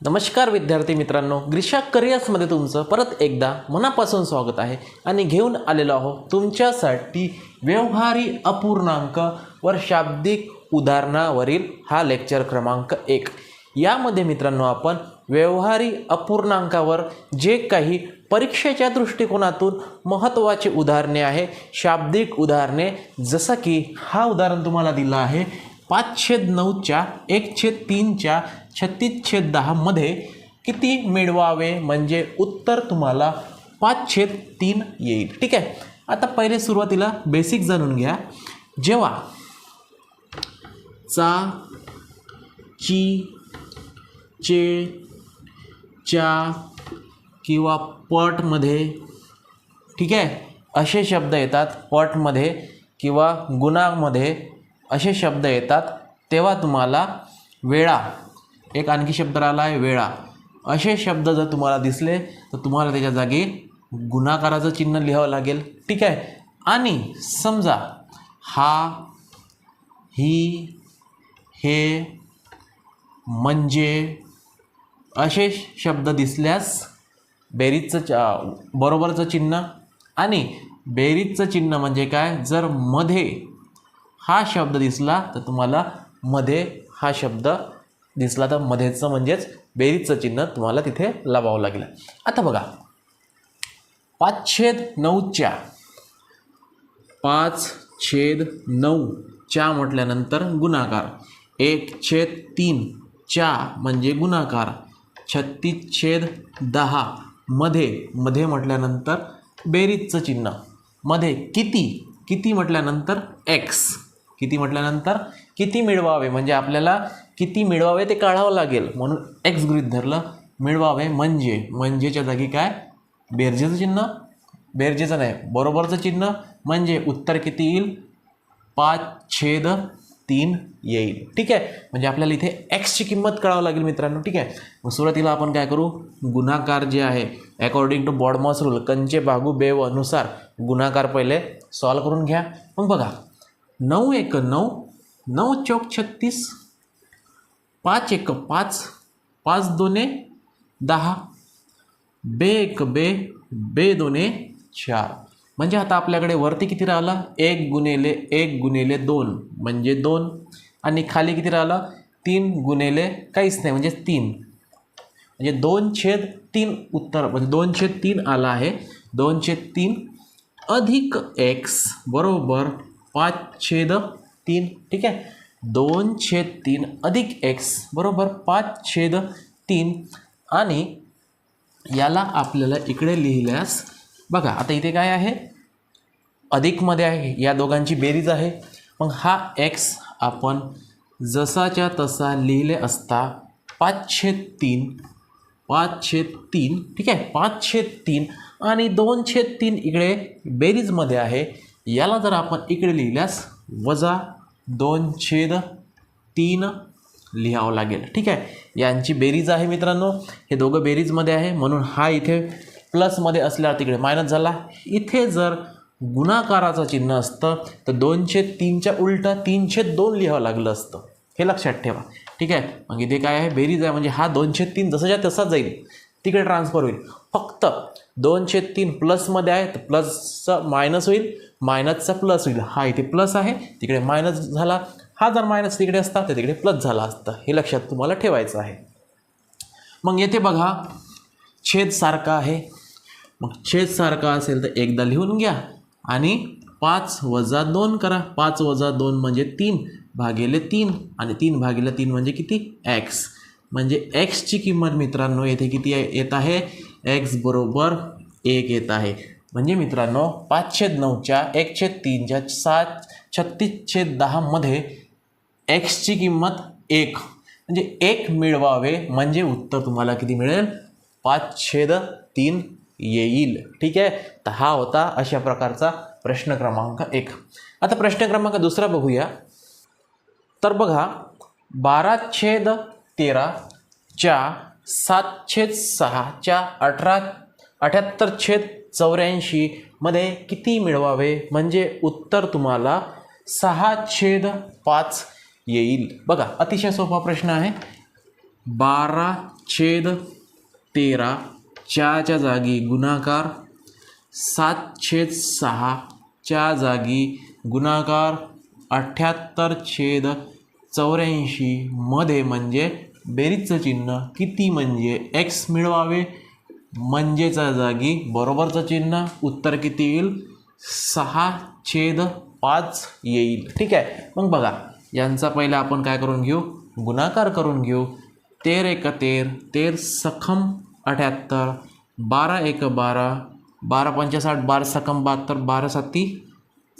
नमस्कार विद्यार्थी मित्रांनो ग्रीषा करिअर्समध्ये तुमचं परत एकदा मनापासून स्वागत आहे आणि घेऊन आलेलो आहो तुमच्यासाठी व्यवहारी अपूर्णांक वर शाब्दिक उदाहरणावरील हा लेक्चर क्रमांक एक. यामध्ये मित्रांनो आपण व्यवहारी अपूर्णांकावर जे काही परीक्षेच्या दृष्टिकोनातून महत्त्वाचे उदाहरणे आहे शाब्दिक उदाहरणे जसं की हा उदाहरण तुम्हाला दिलं आहे पाच छेद नऊच्या एक छेद तीनच्या छत्तीस छेद दहामध्ये किती मिळवावे? म्हणजे उत्तर तुम्हाला पाच छेद तीन येईल. ठीक आहे? आता पहिले सुरुवातीला बेसिक जाणून घ्या. जेव्हा चा ची चे च्या किंवा पटमध्ये ठीक आहे? असे शब्द येतात. पटमध्ये किंवा गुणामध्ये असे शब्द येतात तेव्हा तुम्हाला वेळा एक आणखी शब्द राहिला आहे वेळा. असे शब्द जर तुम्हाला दिसले तर तुम्हाला त्याच्या जागी गुणाकाराचं चिन्ह लिहावं लागेल. ठीक आहे? आणि समजा हा ही हे म्हणजे असे शब्द दिसल्यास बेरीजचं च बरोबरचं चिन्ह. आणि बेरीजचं चिन्ह म्हणजे काय? जर मध्ये हा शब्द दिसला तर तुम्हाला मध्ये हा शब्द दिसला तर मध्येचं म्हणजेच बेरीजचं चिन्ह तुम्हाला तिथे लावावं लागेल. आता बघा. पाच छेद नऊच्या पाच छेद नऊ च्या म्हटल्यानंतर गुणाकार. एक छेद तीन च्या म्हणजे गुणाकार. छत्तीस छेद दहा मध्ये मध्ये म्हटल्यानंतर बेरीजचं चिन्ह. मध्ये किती किती म्हटल्यानंतर एक्स किती म्हटल्यानंतर किती मिळवावे? म्हणजे आपल्याला किती मिळवावे ते काढावं लागेल. म्हणून एक्स गृहित धरलं मिळवावे म्हणजे म्हणजेच्या जागी काय? बेरजेचं चिन्ह? बेरजेचं नाही बरोबरचं चिन्ह म्हणजे उत्तर किती येईल? पाच छेद तीन येईल. ठीक आहे? म्हणजे आपल्याला इथे एक्सची किंमत कळावं लागेल मित्रांनो. ठीक आहे? मग सुरुवातीला आपण काय करू? गुणाकार जे आहे अकॉर्डिंग टू बॉडमॉस रूल कंचे बागू बेव अनुसार गुणाकार पहिले सॉल्व करून घ्या. मग बघा. नऊ एक नऊ नऊ चौक छत्तीस पाच एक पाच पाच दोने दहा बे एक बे बे दोने चार. म्हणजे आता आपल्याकडे वरती किती राहिलं? एक गुणेले एक गुणेले दोन. म्हणजे दोन. आणि खाली किती राहिलं? तीन गुणेले काहीच नाही. म्हणजे तीन. म्हणजे दोन छेद तीन उत्तर. म्हणजे दोन छेद तीन आला आहे. दोन छेद तीन अधिक एक्स बरोबर पाच छेद तीन ठीक आहे? दोन छेद तीन अधिक एक्स बरोबर? पाच छेद तीन. आणि याला आपल्याला इकडे लिहिल्यास बघा आता इथे काय आहे? अधिकमध्ये आहे या दोघांची बेरीज आहे. मग हा एक्स आपण जसाच्या तसा लिहिले असता पाचशे तीन पाचशे तीन ठीक आहे? पाचशे तीन आणि दोन छेद तीन इकडे बेरीजमध्ये आहे. याला जर आपण इकडे लिहिल्यास वजा दोन छेद तीन लिहावं लागेल. ठीक आहे? यांची बेरीज आहे मित्रांनो. हे दोघं बेरीजमध्ये आहे. म्हणून हा इथे प्लसमध्ये असल्यावर तिकडे मायनस झाला. इथे जर गुणाकाराचं चिन्ह असतं तर दोनशे तीनच्या उलटं तीनशे दोन लिहावं लागलं असतं. हे लक्षात ठेवा. ठीक आहे? मग इथे काय आहे? बेरीज आहे. म्हणजे हा दोनशे तीन जसाच्या तसाच जाईल. तिकडे ट्रान्सफर होईल. फक्त दोनशे तीन प्लसमध्ये आहे तर प्लसचा मायनस होईल मायनसचा प्लस होईल. हा इथे प्लस आहे तिकडे मायनस झाला. हा जर मायनस तिकडे असता तर तिकडे प्लस झाला असता. हे लक्षात तुम्हाला ठेवायचं आहे. मग येथे बघा छेद सारखा आहे. मग छेद सारखा असेल तर एकदा लिहून घ्या. आणि पाच वजा दोन करा. पाच वजा दोन म्हणजे तीन भागिले तीन. आणि तीन भागिले तीन म्हणजे किती? एक्स म्हणजे एक्सची किंमत मित्रांनो येथे किती आहे- येत आहे. एक्स बरोबर एक येत आहे. म्हणजे मित्रांनो पाचशे नऊच्या एकशे तीनच्या सात छत्तीस छेद दहामध्ये एक्सची किंमत एक. म्हणजे एक मिळवावे म्हणजे उत्तर तुम्हाला किती मिळेल? पाच छेद तीन येईल. ठीक आहे? तर हा होता अशा प्रकारचा प्रश्न क्रमांक एक. आता प्रश्न क्रमांक दुसरा बघूया. तर बघा बारा छेद तेराच्या सात छेद सहाच्या अठरा अठ्याहत्तर छेद चौऱ्याऐंशीमध्ये किती मिळवावे? म्हणजे उत्तर तुम्हाला सहा छेद पाच येईल. बघा अतिशय सोपा प्रश्न आहे. बारा छेद तेरा च्याच्या जागी गुणाकार सात छेद सहाच्या जागी गुणाकार अठ्ठ्याहत्तर छेद चौऱ्याऐंशी मध्ये म्हणजे बेरीजचं चिन्ह किती म्हणजे एक्स मिळवावे? म्हणजेच्या जागी बरोबरचं चिन्ह. उत्तर किती येईल? सहा छेद पाच येईल. ठीक आहे. मग बघा यांचा पहिला आपण काय करून घेऊ? गुणाकार करून घेऊ. तेर एक तेर तेर सखम अठ्याहत्तर बारा एक बारा बारा पंचेसाठ बारा सखम बहात्तर बारा साती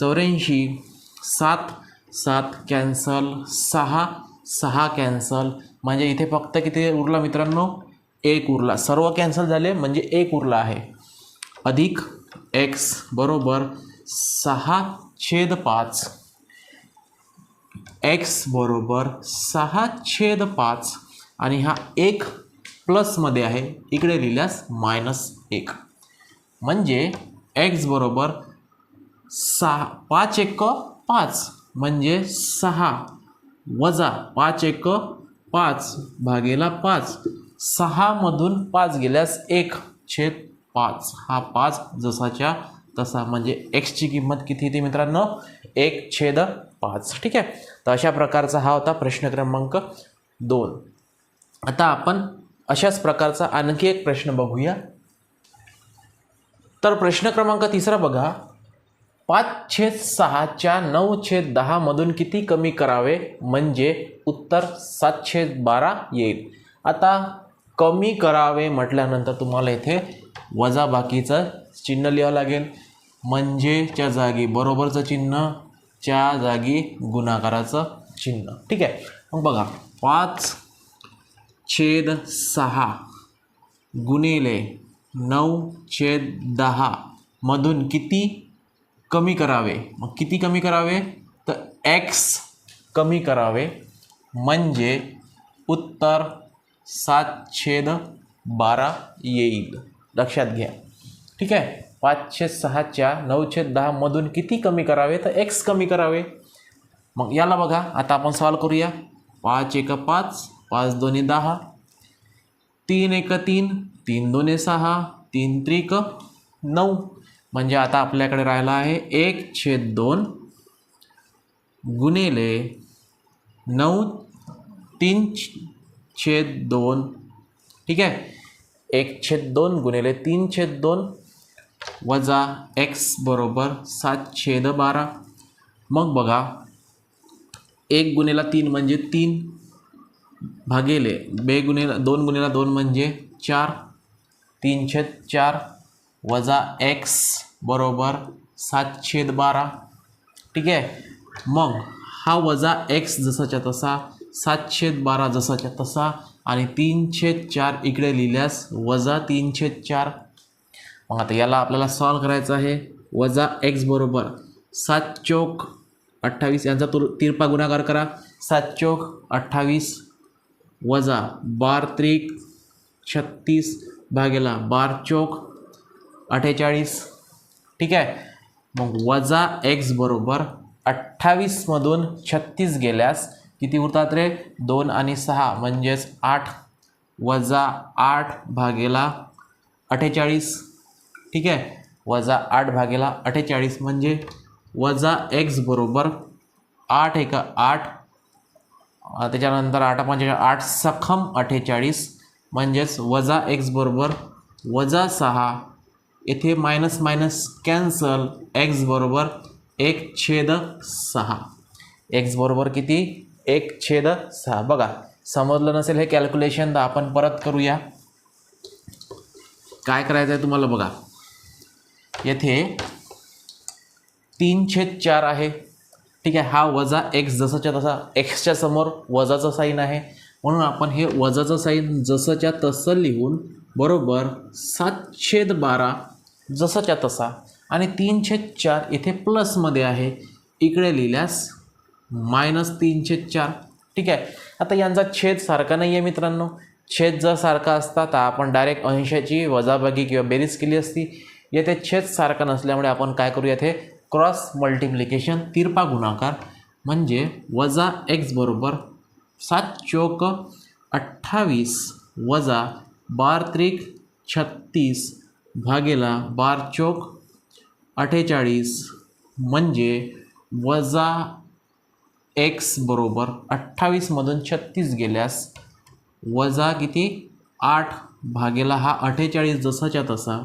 चौऱ्याऐंशी सात सात कॅन्सल सहा सहा कॅन्सल म्हणजे इथे फक्त किती उरला मित्रांनो? एक उरला. सर्व कॅन्सल झाले म्हणजे एक उरला आहे. अधिक एक्स बरोबर सहा छेद पाच. एक्स बरोबर सहा छेद पाच. आणि हा एक प्लसमध्ये आहे. इकडे लिहिल्यास मायनस एक. म्हणजे एक्स बरोबर सहा पाच एक पाच. म्हणजे सहा. वजा पाच एक पाच भागेला पाच. सहामधून पाच गेल्यास एक. छेद पाच. हा पाच जसाच्या तसा. म्हणजे एक्सची किंमत किती येते मित्रांनो? एक छेद पाच. ठीक आहे? तर अशा प्रकारचा हा होता प्रश्न क्रमांक दोन. आता आपण अशाच प्रकारचा आणखी एक प्रश्न बघूया. तर प्रश्न क्रमांक तिसरा बघा. पाच छेद सहाच्या नऊ छेद दहामधून किती कमी करावे? म्हणजे उत्तर सात छेद बारा येईल. आता कमी करावे म्हटल्यानंतर तुम्हाला इथे वजा बाकीचं चिन्ह लिहावं लागेल. म्हणजेच्या जागी बरोबरचं चिन्ह च्या जागी गुणाकाराचं चिन्ह. ठीक आहे? मग बघा पाच छेद सहा गुणिले नऊ छेद दहा मधून किती कमी करावे. मग किती कमी करावे? तर एक्स कमी करावे म्हणजे उत्तर सात छेद बारा येईल. लक्षात घ्या. ठीक आहे? पाचशे सहाच्या नऊशे दहामधून किती कमी करावे? तर एक्स कमी करावे. मग याला बघा. आता आपण सॉल्व करूया. पाच एक पाच पाच दोन्ही दहा. तीन एक तीन तीन दोन्ही सहा तीन त्रिक नऊ. म्हणजे आता आपल्याकडे राहिला आहे एक छेद दोन गुणिले नऊ तीन छेद दोन. ठीक आहे? एक छेद दोन गुणिले तीन छेद दोन वजा एक्स बरोबर सात छेद बारा. मग बघा एक गुणेला तीन म्हणजे तीन भागेले बे गुणेला दोन गुणिला दोन म्हणजे चार तीन छेद चार वजा एक्स बरोबर सात छेद बारा. ठीक आहे? मग हा वजा एक्स जसाच्या तसा सात छेद बारा जसाच्या तसा आणि तीन छेद चार इकडे लिहिल्यास वजा तीन छेद चार. मग आता याला आपल्याला सॉल्व करायचं आहे. वजा एक्स बरोबर सात चौक अठ्ठावीस यांचा तुर तिरपा गुणाकार करा. सात चौक अठ्ठावीस वजा बार त्रिक छत्तीस भागेला बार चौक अठ्ठेचाळीस. ठीक आहे? मग वजा एक्स बरोबर अठ्ठावीसमधून छत्तीस गेल्यास किती उरतात रे? दोन आणि सहा म्हणजेच आठ. वजा आठ भागेला अठ्ठेचाळीस. ठीक आहे? वजा आठ भागेला अठ्ठेचाळीस म्हणजे वजा एक्स बरोबर आठ एक आठ. त्याच्यानंतर आठ पंचेचाळीस आठ सखम अठ्ठेचाळीस म्हणजेच वजा एक्स बरोबर वजा सहा. येथे मायनस मायनस कॅन्सल एक्स बरोबर एक छेद सहा. एक्स बरोबर किती? एक छेद सहा. बघा समजलं नसेल हे कॅल्क्युलेशन तर आपण परत करूया. काय करायचं आहे तुम्हाला बघा. येथे तीन छेद चार आहे. ठीक आहे हा वजा एक्स जसाच्या तसा एक्सच्या समोर वजाचं साईन आहे. म्हणून आपण हे वजाचं साईन जसंच्या तसं लिहून बरोबर सात छेद बारा जसाच्या तसा. आणि तीन छेद चार इथे प्लसमध्ये आहे. इकडे लिहिल्यास मायनस तीन छेद चार. ठीक आहे? आता यांचा छेद सारखा नाही आहे मित्रांनो. छेद जर सारखा असता तर आपण डायरेक्ट अंशाची वजाबागी किंवा बेरीज केली असती. येथे छेद सारखा नसल्यामुळे आपण काय करू? येथे क्रॉस मल्टिप्लिकेशन तिरपा गुणाकार म्हणजे वजा एक्स बरोबर सात चौक अठ्ठावीस वजा बार त्रिक छत्तीस भागेला बार चोक अठ्ठेचाळीस म्हणजे वजा एक्स बरोबर अठ्ठावीसमधून छत्तीस गेल्यास वजा किती? आठ भागेला हा अठ्ठेचाळीस जसाच्या तसा.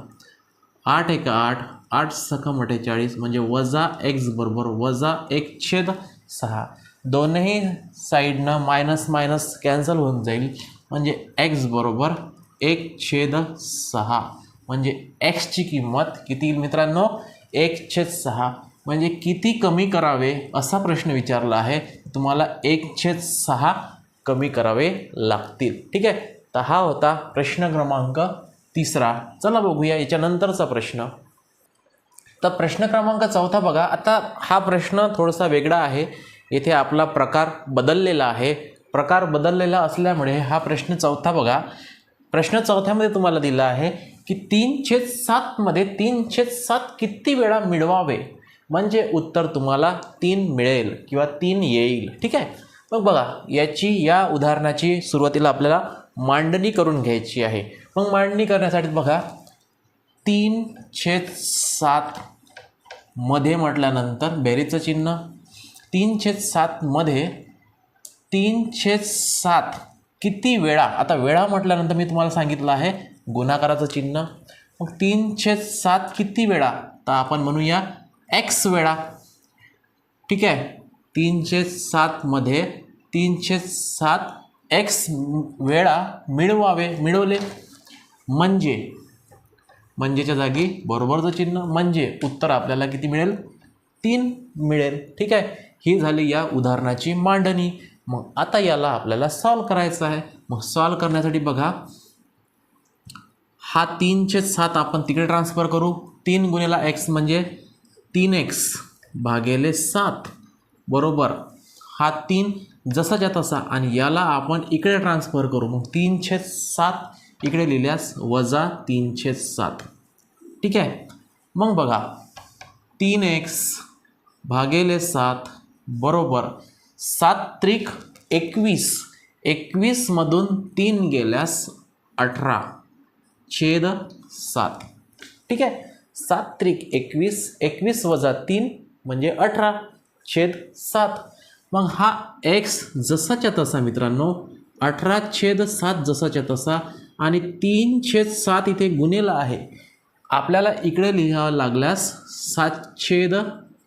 आठ एक आठ आठ सखम अठ्ठेचाळीस म्हणजे वजा एक्स बरोबर वजा एक छेद सहा. दोनही साईडनं मायनस मायनस कॅन्सल होऊन जाईल. म्हणजे एक्स बरोबर एक छेद सहा. म्हणजे एक्सची किंमत किती येईल मित्रांनो? एक छेद सहा. म्हणजे किती कमी करावे असा प्रश्न विचारला आहे. तुम्हाला एक छेद सहा कमी करावे लागतील. ठीक आहे? तर हा होता प्रश्न क्रमांक तिसरा. चला बघूया याच्यानंतरचा प्रश्न. तर प्रश्न क्रमांक चौथा बघा. आता हा प्रश्न थोडासा वेगळा आहे. येथे आपला प्रकार बदललेला आहे. प्रकार बदललेला असल्यामुळे हा प्रश्न चौथा बघा. प्रश्न चौथ्यामध्ये तुम्हाला दिला आहे. की तीन छेद सातमध्ये तीन छेद सात किती वेळा मिळवावे? म्हणजे उत्तर तुम्हाला तीन मिळेल किंवा तीन येईल. ठीक आहे? मग बघा याची या उदाहरणाची सुरुवातीला आपल्याला मांडणी करून घ्यायची आहे. मग मांडणी करण्यासाठी बघा तीन छेद सात मध्ये म्हटल्यानंतर बेरीचं चिन्ह तीन छेद सातमध्ये तीन छेद सात किती वेळा? आता वेळा म्हटल्यानंतर मी तुम्हाला सांगितलं आहे गुणाकाराचं चिन्ह. मग तीन छेद सात किती वेळा? तर आपण म्हणूया एक्स वेळा. ठीक आहे? तीनशे सातमध्ये तीनशे सात एक्स वेळा मिळवावे मिळवले. म्हणजे? म्हणजेच्या जागी बरोबरचं चिन्ह. म्हणजे उत्तर आपल्याला किती मिळेल? तीन मिळेल. ठीक आहे? ही झाली या उदाहरणाची मांडणी. मग आता याला आपल्याला सॉल्व करायचं आहे. मग सॉल्व करण्यासाठी बघा. हा तीनशे सात आपण तिकडे ट्रान्सफर करू. तीन गुन्हेला एक्स म्हणजे तीन एक्स भागेले सात. बरोबर? हा तीन जसाच्या तसा आणि याला आपण इकडे ट्रान्सफर करू. मग तीनशे सात इकडे लिहिल्यास वजा तीनशे सात. ठीक आहे? मग बघा. तीन एक्स भागेले सात. बरोबर? सात त्रिक एकवीस. एकवीसमधून तीन गेल्यास अठरा. छेद सात. ठीक आहे? सात त्रिक एकवीस एकवीस वजा तीन म्हणजे अठरा. छेद सात. मग हा एक्स जसाच्या तसा मित्रांनो अठरा छेद सात जसाच्या तसा आणि तीन छेद सात इथे गुन्हेला आहे. आपल्याला इकडे लिहावं लागल्यास सात छेद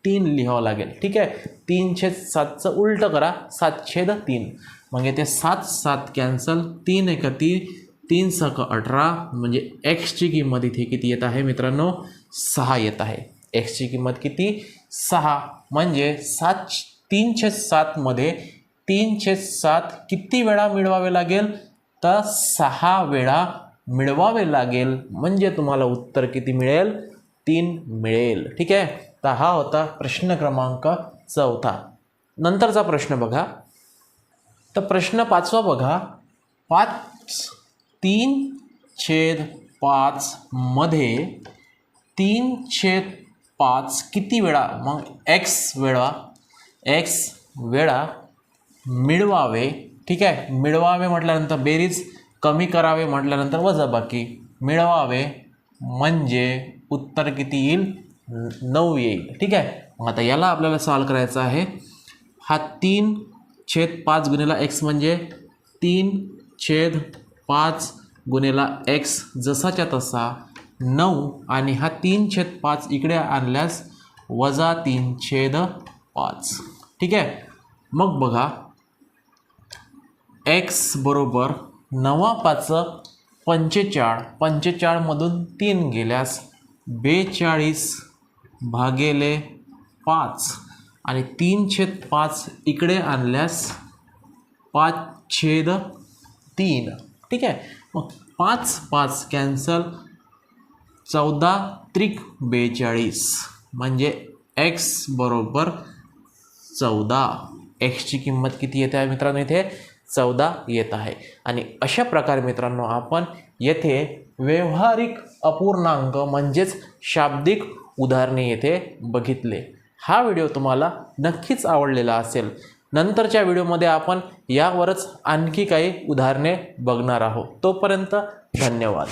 तीन लिहावं लागेल. ठीक आहे? तीन छेद सातचं उलटं करा. सात छेद तीन. मग येते सात सात कॅन्सल तीन एक तीन तीन सक अठरा म्हणजे एक्सची किंमत इथे किती येत आहे मित्रांनो? सहा येत आहे. एक्सची किंमत किती? सहा. म्हणजे सात तीनशे सातमध्ये तीनशे सात किती वेळा मिळवावे लागेल? तर सहा वेळा मिळवावे लागेल. म्हणजे तुम्हाला उत्तर किती मिळेल? तीन मिळेल. ठीक आहे? तर हा होता प्रश्न क्रमांक चौथा. नंतरचा प्रश्न बघा. तर प्रश्न पाचवा बघा. पाच तीन छेद पाचमध्ये तीन छेद पाच किती वेळा? मग एक्स वेळा एक्स वेळा मिळवावे. ठीक आहे? मिळवावे म्हटल्यानंतर बेरीज कमी करावे म्हटल्यानंतर वजाबाकी. मिळवावे म्हणजे उत्तर किती येईल? नऊ येईल. ठीक आहे? मग आता याला आपल्याला सॉल्व करायचं आहे. हा तीन छेद पाच गुणिला एक्स म्हणजे तीन छेद पाच गुन्हेला एक्स जसाच्या तसा नऊ आणि हा तीन छेद पाच इकडे आणल्यास वजा तीन छेद पाच. ठीक आहे? मग बघा. एक्स बरोबर नवा पाच पंचेचाळ. पंचेचाळमधून तीन गेल्यास बेचाळीस भागेले पाच आणि तीन छेद पाच इकडे आणल्यास पाच छेद तीन. ठीक आहे? मग पाच पाच कॅन्सल चौदा त्रिक बेचाळीस. म्हणजे एक्स बरोबर चौदा. एक्सची किंमत किती येते आहे मित्रांनो इथे? चौदा येत आहे. आणि अशा प्रकारे मित्रांनो आपण येथे व्यवहारिक अपूर्णांक म्हणजेच शाब्दिक उदाहरणे येथे बघितले. हा व्हिडिओ तुम्हाला नक्कीच आवडलेला असेल. नंतरच्या व्हिडिओमध्ये आपण यावरच आणखी काही उदाहरणे बघणार आहोत. तोपर्यंत धन्यवाद.